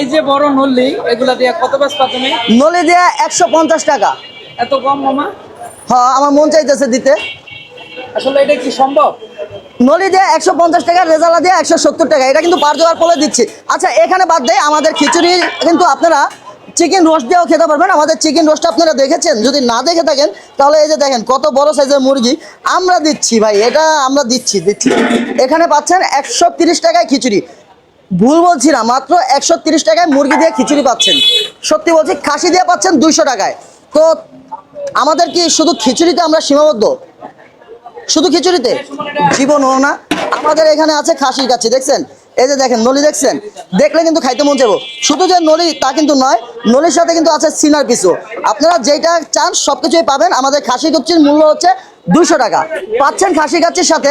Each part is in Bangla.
এই যে বড় নল্লি এগুলা দিয়ে কত বেচপা তুমি নলি দিয়ে একশো পঞ্চাশ টাকা। এত কম মামা? হ্যাঁ আমার মন চাইতেছে দিতে। আসলে এটা কি সম্ভব? নলি দিয়ে একশো পঞ্চাশ টাকা রেজালা দিয়ে একশো সত্তর টাকা এটা কিন্তু পার দেওয়ার ফলে দিচ্ছি। আচ্ছা এখানে বাদ দেয় আমাদের খিচুড়ি কিন্তু আপনারা চিকেন রোস্ট দিয়েও খেতে পারবেন। আমাদের চিকেন রোস্ট আপনারা দেখেছেন? যদি না দেখে থাকেন তাহলে এই যে দেখেন কত বড় সাইজের মুরগি। আমরা দিচ্ছি ভাই এটা আমরা দিচ্ছি দিচ্ছি। এখানে পাচ্ছেন একশো তিরিশ টাকায় খিচুড়ি। ভুল বলছি না, মাত্র একশো তিরিশ টাকায় মুরগি দিয়ে খিচুড়ি পাচ্ছেন। সত্যি বলছি, খাসি দিয়ে পাচ্ছেন দুইশো টাকায়। তো আমাদের কি শুধু খিচুড়িতে আমরা সীমাবদ্ধ? শুধু খিচুড়িতে? জীবন জীবনও না। আমাদের এখানে আছে খাসির কাছে দেখছেন? এই যে দেখেন, নলি দেখছেন? দেখলে কিন্তু খাইতে মন যাব। শুধু যে নলি, তা কিন্তু নয়, নলির সাথে কিন্তু আছে সিনার পিসও। আপনারা যেটা চান সব কিছুই পাবেন। আমাদের খাসি কচ্ছির মূল্য হচ্ছে দুশো টাকা। পাচ্ছেন খাসি কাচ্ছির সাথে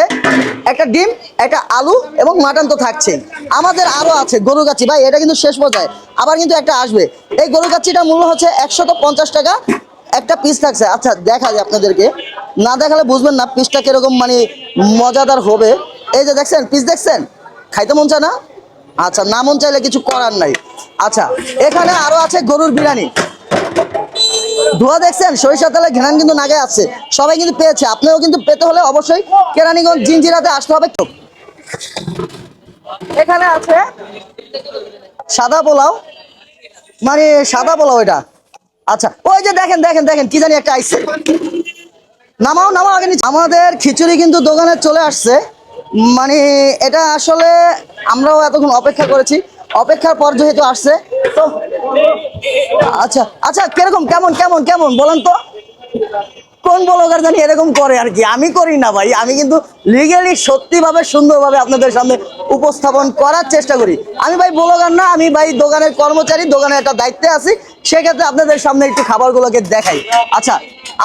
একটা ডিম, একটা আলু এবং মাটন তো থাকছেই। আমাদের আরও আছে গরু কাচ্ছি ভাই, এটা কিন্তু শেষ পর্যায়ে। আবার কিন্তু একটা আসবে। এই গরু কাচ্ছিটার মূল্য হচ্ছে একশত পঞ্চাশ টাকা। একটা পিস থাকছে। আচ্ছা দেখা যায় আপনাদেরকে। না দেখালে বুঝবেন না পিসটা কীরকম মানে মজাদার হবে। এই যে দেখছেন পিস দেখছেন? খাইতে মন চায় না? আচ্ছা না মন চাইলে কিছু করার নাই। আচ্ছা এখানে আরও আছে গরুর বিরিয়ানি। ধোয়া দেখছেন? সরিষা তেলে ঘেরান কিন্তু নাগে আছে। সবাই কিন্তু পেয়েছে। আপনিও কিন্তু পেতে হলে অবশ্যই কেরানীগঞ্জ জিঞ্জিরাতে আসতে হবে। এখানে আছে সাদা পোলাও। মানে সাদা পোলাও এটা। আচ্ছা ওই যে দেখেন দেখেন দেখেন, কি জানি একটা আইসে নামাও নামাও, আগে। আমাদের খিচুড়ি কিন্তু দোকানে চলে আসছে। মানে এটা আসলে আমরাও এতক্ষণ অপেক্ষা করেছি। অপেক্ষার পর যেহেতু আসছে, তো আচ্ছা আচ্ছা কীরকম, কেমন কেমন কেমন, বলেন তো। কোন ব্লগার জানি এরকম করে আর কি? আমি করি না ভাই, আমি কিন্তু লিগেলি সত্যিভাবে, সুন্দরভাবে আপনাদের সামনে উপস্থাপন করার চেষ্টা করি। আমি ভাই ব্লগার না, আমি ভাই দোকানের কর্মচারী দোকানের একটা দায়িত্বে আছি। সেক্ষেত্রে আপনাদের সামনে একটু খাবারগুলোকে দেখাই। আচ্ছা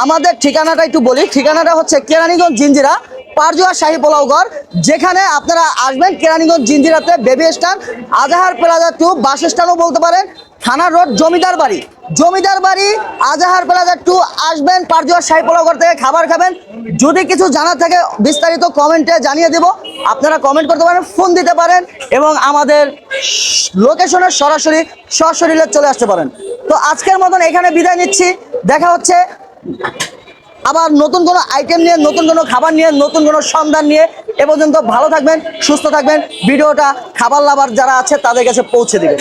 আমাদের ঠিকানাটা একটু বলি। ঠিকানাটা হচ্ছে কেরানীগঞ্জ জিঞ্জিরা, পারজোয়া শাহী পোলাও ঘর। যেখানে আপনারা আসবেন Keraniganj জিঞ্জিরাতে baby stand Azahar plaza to bus স্ট্যান্ডও বলতে পারেন। থানা রোড, জমিদার বাড়ি। জমিদার বাড়ি, আজাহার প্লাজা টু, আসবেন, পারজোয়া শাহী পোলাও ঘর থেকে খাবার খাবেন। যদি কিছু জানার থাকে, বিস্তারিত কমেন্টে জানিয়ে দেব। আপনারা কমেন্ট করতে পারেন ফোন দিতে পারেন, এবং আমাদের লোকেশনে সরাসরি সশরীরে চলে আসতে পারেন। তো আজকের মতন এখানে বিদায় নিচ্ছি। দেখা হচ্ছে আবার নতুন কোনো আইটেম নিয়ে, নতুন কোনো খাবার নিয়ে, নতুন কোনো সন্ধান নিয়ে। এ পর্যন্ত ভালো থাকবেন, সুস্থ থাকবেন। ভিডিওটা খাবার লাভার যারা আছে, তাদের কাছে পৌঁছে দেবেন।